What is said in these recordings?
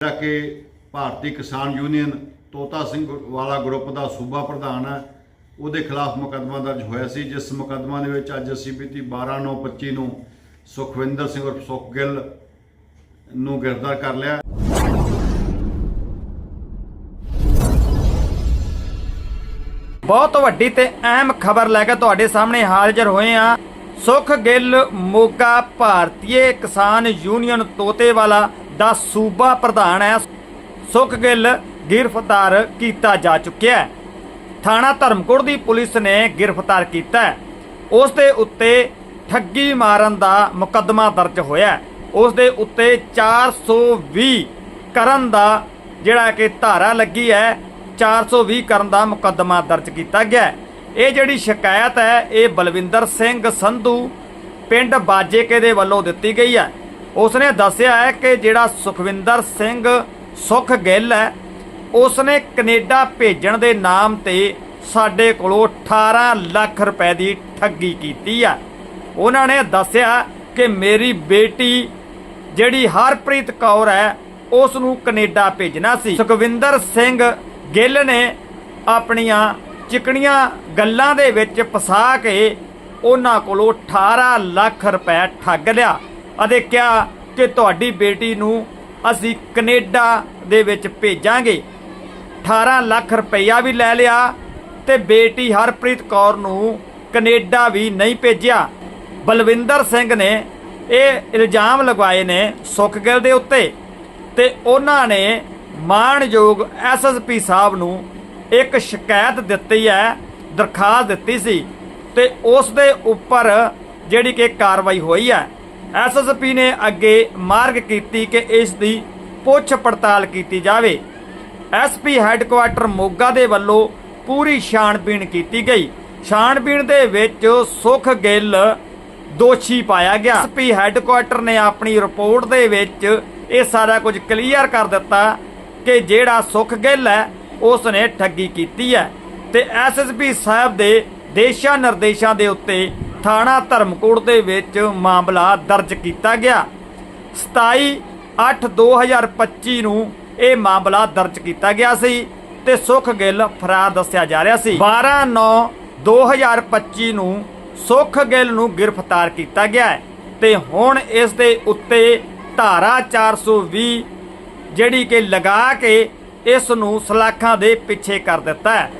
ਜਿਹੜਾ ਕਿ ਭਾਰਤੀ ਕਿਸਾਨ ਯੂਨੀਅਨ ਤੋਤਾ ਸਿੰਘ ਵਾਲਾ ਗਰੁੱਪ ਦਾ ਸੂਬਾ ਪ੍ਰਧਾਨ ਹੈ, ਉਹਦੇ ਖਿਲਾਫ ਮੁਕੱਦਮਾ ਦਰਜ ਹੋਇਆ ਸੀ, ਜਿਸ ਮੁਕੱਦਮਾ ਦੇ ਵਿੱਚ ਅੱਜ ਅਸੀਂ ਬੀਤੀ 12/9/25 ਨੂੰ ਸੁਖਵਿੰਦਰ ਸਿੰਘ ਉਰਫ ਸੁਖ ਗਿੱਲ ਨੂੰ ਗ੍ਰਿਫਤਾਰ ਕਰ ਲਿਆ। ਬਹੁਤ ਵੱਡੀ ਤੇ ਅਹਿਮ ਖਬਰ ਲੈ ਕੇ ਤੁਹਾਡੇ ਸਾਹਮਣੇ ਹਾਜ਼ਰ ਹੋਏ ਆ ਸੁਖ ਗਿੱਲ ਮੋਗਾ ਭਾਰਤੀ ਕਿਸਾਨ ਯੂਨੀਅਨ ਤੋਤੇ ਵਾਲਾ ਦਾ ਸੂਬਾ ਪ੍ਰਧਾਨ ਹੈ ਸੁਖ ਗਿੱਲ ਗ੍ਰਿਫਤਾਰ ਕੀਤਾ ਜਾ ਚੁੱਕਿਆ ਹੈ। ਥਾਣਾ ਧਰਮਕੋਟ ਦੀ ਪੁਲਿਸ ਨੇ ਗ੍ਰਿਫਤਾਰ ਕੀਤਾ ਹੈ। ਉਸ ਦੇ ਉੱਤੇ ਠੱਗੀ ਮਾਰਨ ਦਾ ਮੁਕੱਦਮਾ ਦਰਜ ਹੋਇਆ ਉਸ ਦੇ ਉੱਤੇ 420 ਕਰਨ ਦਾ ਜਿਹੜਾ ਕਿ ਧਾਰਾ ਲੱਗੀ ਹੈ 420 ਕਰਨ ਦਾ ਮੁਕੱਦਮਾ ਦਰਜ ਕੀਤਾ ਗਿਆ ਇਹ ਜਿਹੜੀ ਸ਼ਿਕਾਇਤ ਹੈ, ਇਹ ਬਲਵਿੰਦਰ ਸਿੰਘ ਸੰਧੂ ਪਿੰਡ ਬਾਜੇਕੇ ਦੇ ਵੱਲੋਂ ਦਿੱਤੀ ਗਈ ਹੈ। ਉਸਨੇ ਦੱਸਿਆ ਹੈ ਕਿ ਜਿਹੜਾ ਸੁਖਵਿੰਦਰ ਸਿੰਘ ਸੁਖ ਗਿੱਲ ਹੈ, ਉਸਨੇ ਕੈਨੇਡਾ ਭੇਜਣ ਦੇ ਨਾਮ ਤੇ ਸਾਡੇ ਕੋਲੋਂ 18 ਲੱਖ ਰੁਪਏ ਦੀ ਠੱਗੀ ਕੀਤੀ ਆ। ਉਹਨਾਂ ਨੇ ਦੱਸਿਆ ਕਿ ਮੇਰੀ ਬੇਟੀ ਜਿਹੜੀ ਹਰਪ੍ਰੀਤ ਕੌਰ ਹੈ ਉਸ ਨੂੰ ਕੈਨੇਡਾ ਭੇਜਣਾ ਸੀ। ਸੁਖਵਿੰਦਰ ਸਿੰਘ ਗਿੱਲ ਨੇ ਆਪਣੀਆਂ ਚਿਕਣੀਆਂ ਗੱਲਾਂ ਦੇ ਵਿੱਚ ਫਸਾ ਕੇ ਉਹਨਾਂ ਕੋਲੋਂ 18 ਲੱਖ ਰੁਪਏ ਠੱਗ ਲਿਆ। ਅਤੇ ਕਿਹਾ ਕਿ ਤੁਹਾਡੀ ਬੇਟੀ ਨੂੰ ਅਸੀਂ ਕੈਨੇਡਾ ਦੇ ਵਿੱਚ ਭੇਜਾਂਗੇ। 18 ਲੱਖ ਰੁਪਈਆ ਵੀ ਲੈ ਲਿਆ ਤੇ ਬੇਟੀ ਹਰਪ੍ਰੀਤ ਕੌਰ ਨੂੰ ਕੈਨੇਡਾ ਵੀ ਨਹੀਂ ਭੇਜਿਆ। ਬਲਵਿੰਦਰ ਸਿੰਘ ਨੇ ਇਹ ਇਲਜ਼ਾਮ ਲਗਵਾਏ ਨੇ ਸੁਖਗਿੱਲ ਦੇ ਉੱਤੇ ਤੇ ਉਹਨਾਂ ਨੇ ਮਾਣਯੋਗ ਐਸਐਸਪੀ ਸਾਹਿਬ ਨੂੰ ਇੱਕ ਸ਼ਿਕਾਇਤ ਦਿੱਤੀ ਹੈ, ਦਰਖਾਸਤ ਦਿੱਤੀ ਸੀ ਤੇ ਉਸ ਦੇ ਉੱਪਰ ਜਿਹੜੀ ਕਿ ਕਾਰਵਾਈ ਹੋਈ ਹੈ ਐਸਐਸਪੀ ਨੇ ਅੱਗੇ ਮਾਰਗ ਕੀਤੀ ਕਿ ਇਸ ਦੀ ਪੁੱਛ ਪੜਤਾਲ ਕੀਤੀ ਜਾਵੇ। ਐਸਪੀ ਹੈੱਡਕੁਆਟਰ ਮੋਗਾ ਦੇ ਵੱਲੋਂ ਪੂਰੀ ਛਾਣਬੀਣ ਕੀਤੀ ਗਈ। ਛਾਣਬੀਣ ਦੇ ਵਿੱਚ ਸੁਖ ਗਿੱਲ ਦੋਸ਼ੀ ਪਾਇਆ ਗਿਆ। ਐਸਪੀ ਹੈੱਡਕੁਆਟਰ ਨੇ ਆਪਣੀ ਰਿਪੋਰਟ ਦੇ ਵਿੱਚ ਇਹ ਸਾਰਾ ਕੁਝ ਕਲੀਅਰ ਕਰ ਦਿੱਤਾ ਕਿ ਜਿਹੜਾ ਸੁਖ ਗਿੱਲ ਹੈ ਉਸ ਨੇ ਠੱਗੀ ਕੀਤੀ ਹੈ। ਤੇ ਐਸਐਸਪੀ ਸਾਹਿਬ ਦੇ ਦੇਸ਼ਾ ਨਿਰਦੇਸ਼ਾਂ ਦੇ ਉੱਤੇ ਥਾਣਾ ਧਰਮਕੋਟ ਦੇ ਵਿੱਚ ਮਾਮਲਾ ਦਰਜ ਕੀਤਾ ਗਿਆ। 27 8 2025 ਨੂੰ ਇਹ ਮਾਮਲਾ ਦਰਜ ਕੀਤਾ ਗਿਆ ਸੀ ਤੇ ਸੁਖ ਗਿੱਲ ਫਰਾਰ ਦੱਸਿਆ ਜਾ ਰਿਹਾ ਸੀ। 12 9 2025 ਨੂੰ ਸੁਖ ਗਿੱਲ ਨੂੰ ਗ੍ਰਿਫਤਾਰ ਕੀਤਾ ਗਿਆ ਹੈ ਤੇ ਹੁਣ ਇਸ ਦੇ ਉੱਤੇ ਧਾਰਾ 420 ਜਿਹੜੀ ਕਿ ਲਗਾ ਕੇ ਇਸ ਨੂੰ ਸਲਾਖਾਂ ਦੇ ਪਿੱਛੇ ਕਰ ਦਿੱਤਾ ਹੈ।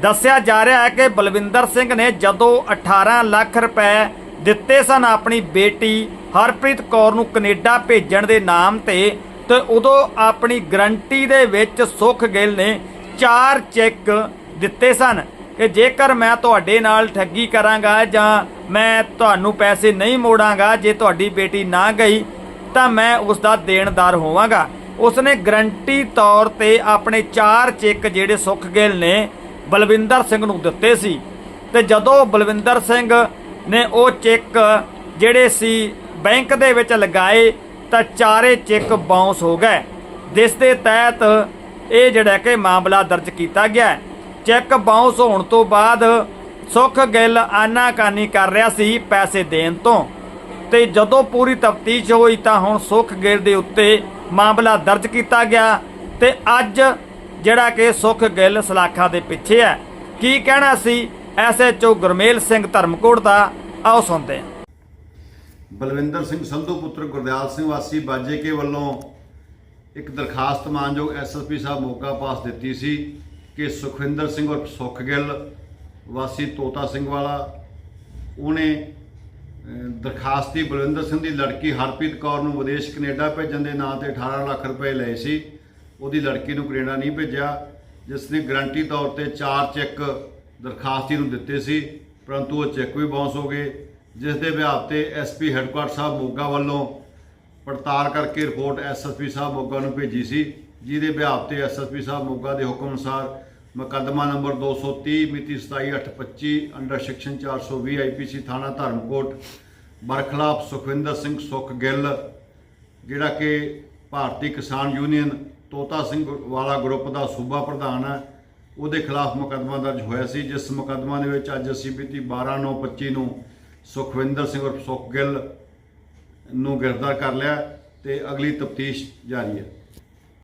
ਦੱਸਿਆ ਜਾ ਰਿਹਾ ਹੈ ਕਿ ਬਲਵਿੰਦਰ ਸਿੰਘ ਨੇ ਜਦੋਂ 18 ਲੱਖ ਰੁਪਏ ਦਿੱਤੇ ਸਨ ਆਪਣੀ ਬੇਟੀ ਹਰਪ੍ਰੀਤ ਕੌਰ ਨੂੰ ਕੈਨੇਡਾ ਭੇਜਣ ਦੇ ਨਾਮ ਤੇ ਤੇ ਉਦੋਂ ਆਪਣੀ ਗਰੰਟੀ ਦੇ ਵਿੱਚ ਸੁਖ ਗਿੱਲ ਨੇ ਚਾਰ ਚੈੱਕ ਦਿੱਤੇ ਸਨ ਕਿ ਜੇਕਰ ਮੈਂ ਤੁਹਾਡੇ ਨਾਲ ਠੱਗੀ ਕਰਾਂਗਾ ਜਾਂ ਮੈਂ ਤੁਹਾਨੂੰ ਪੈਸੇ ਨਹੀਂ ਮੋੜਾਂਗਾ, ਜੇ ਤੁਹਾਡੀ ਬੇਟੀ ਨਾ ਗਈ, ਤਾਂ ਮੈਂ ਉਸ ਦਾ ਦੇਣਦਾਰ ਹੋਵਾਂਗਾ। ਉਸਨੇ ਗਰੰਟੀ ਤੌਰ ਤੇ ਆਪਣੇ ਚਾਰ ਚੈੱਕ ਜਿਹੜੇ ਸੁਖ ਗਿੱਲ ਨੇ ਬਲਵਿੰਦਰ ਸਿੰਘ ਨੂੰ ਦਿੱਤੇ ਸੀ। ਤੇ ਜਦੋਂ ਬਲਵਿੰਦਰ ਸਿੰਘ ਨੇ ਉਹ ਚੈੱਕ ਜਿਹੜੇ ਸੀ ਬੈਂਕ ਦੇ ਵਿੱਚ ਲਗਾਏ, ਤਾਂ ਚਾਰੇ ਚੈੱਕ ਬਾਉਂਸ ਹੋ ਗਏ। ਜਿਸ ਦੇ ਤਹਿਤ ਇਹ ਜਿਹੜਾ ਕਿ ਮਾਮਲਾ ਦਰਜ ਕੀਤਾ ਗਿਆ ਚੈੱਕ ਬਾਉਂਸ ਹੋਣ ਤੋਂ ਬਾਅਦ ਸੁਖ ਗਿੱਲ ਆਨਾਕਾਨੀ ਕਰ ਰਿਹਾ ਸੀ ਪੈਸੇ ਦੇਣ ਤੋਂ। ਤੇ ਜਦੋਂ ਪੂਰੀ ਤਫਤੀਸ਼ ਹੋਈ, ਤਾਂ ਹੁਣ ਸੁਖ ਗਿੱਲ ਦੇ ਉੱਤੇ ਮਾਮਲਾ ਦਰਜ ਕੀਤਾ ਗਿਆ। ਤੇ ਅੱਜ ਜਿਹੜਾ ਕਿ ਸੁਖ ਗਿੱਲ ਸਲਾਖਾਂ ਦੇ ਪਿੱਛੇ ਹੈ। ਕੀ ਕਹਿਣਾ ਸੀ? ਐਸਐਚਓ ਗੁਰਮੇਲ ਸਿੰਘ ਧਰਮਕੋਟ ਦਾ। ਆਓ ਸੁਣਦੇ ਹਾਂ। ਬਲਵਿੰਦਰ ਸਿੰਘ ਸੰਧੂ ਪੁੱਤਰ ਗੁਰਦਿਆਲ ਸਿੰਘ ਵਾਸੀ ਬਾਜੇ ਕੇ ਵੱਲੋਂ ਇੱਕ ਦਰਖਾਸਤ ਮਾਨਯੋਗ ਐਸਐਸਪੀ ਸਾਹਿਬ ਮੋਗਾ ਪਾਸ ਦਿੱਤੀ ਸੀ ਕਿ ਸੁਖਵਿੰਦਰ ਸਿੰਘ ਔਰ ਸੁਖ ਗਿੱਲ, ਵਾਸੀ ਤੋਤਾ ਸਿੰਘ ਵਾਲਾ, ਉਹਨੇ ਦਰਖਾਸਤੀ ਬਲਵਿੰਦਰ ਸਿੰਘ ਦੀ ਲੜਕੀ ਹਰਪ੍ਰੀਤ ਕੌਰ ਨੂੰ ਵਿਦੇਸ਼ ਕੈਨੇਡਾ ਭੇਜਣ ਦੇ ਨਾਂ ਤੇ 18 ਲੱਖ ਰੁਪਏ ਲਏ ਸੀ। ਉਹਦੀ ਲੜਕੀ ਨੂੰ ਕੈਨੇਡਾ ਨਹੀਂ ਭੇਜਿਆ, ਜਿਸ ਨੇ ਗਰੰਟੀ ਤੌਰ ਤੇ ਚਾਰ ਚੈੱਕ ਦਰਖਾਸਤੀ ਨੂੰ ਦਿੱਤੇ ਸੀ, ਪਰੰਤੂ ਉਹ ਚੈੱਕ ਵੀ ਬਾਉਂਸ ਹੋ ਗਏ, ਜਿਸ ਦੇ ਵਿਆਪ ਤੇ ਐਸਪੀ ਹੈੱਡਕੁਆਟਰ ਸਾਹਿਬ ਮੋਗਾ ਵੱਲੋਂ ਪੜਤਾਲ ਕਰਕੇ ਰਿਪੋਰਟ ਐਸਐਸਪੀ ਸਾਹਿਬ ਮੋਗਾ ਨੂੰ ਭੇਜੀ ਸੀ, ਜਿਹਦੇ ਵਿਆਪ ਤੇ ਐਸਐਸਪੀ ਸਾਹਿਬ ਮੋਗਾ ਦੇ ਹੁਕਮ ਅਨੁਸਾਰ ਮੁਕੱਦਮਾ ਨੰਬਰ 230 ਮਿਤੀ 27825 ਅੰਡਰ ਸੈਕਸ਼ਨ 420 ਆਈਪੀਸੀ ਥਾਣਾ ਧਰਮਕੋਟ, ਬਰਖਲਾਫ ਸੁਖਵਿੰਦਰ ਸਿੰਘ ਸੁਖ ਗਿੱਲ, ਜਿਹੜਾ ਕਿ ਭਾਰਤੀ ਕਿਸਾਨ ਯੂਨੀਅਨ ਤੋਤਾ ਸਿੰਘ ਵਾਲਾ ਗਰੁੱਪ ਦਾ ਸੂਬਾ ਪ੍ਰਧਾਨ ਹੈ। ਉਹਦੇ ਖਿਲਾਫ ਮੁਕੱਦਮਾ ਦਰਜ ਹੋਇਆ ਸੀ। ਜਿਸ ਮੁਕੱਦਮਾ ਦੇ ਵਿੱਚ ਅੱਜ ਅਸੀਂ ਬੀਤੀ 12/9/25 ਨੂੰ ਸੁਖਵਿੰਦਰ ਸਿੰਘ ਉਰਫ ਸੁਖਗਿੱਲ ਨੂੰ ਗ੍ਰਿਫਤਾਰ ਕਰ ਲਿਆ ਤੇ ਅਗਲੀ ਤਫਤੀਸ਼ ਜਾਰੀ ਹੈ।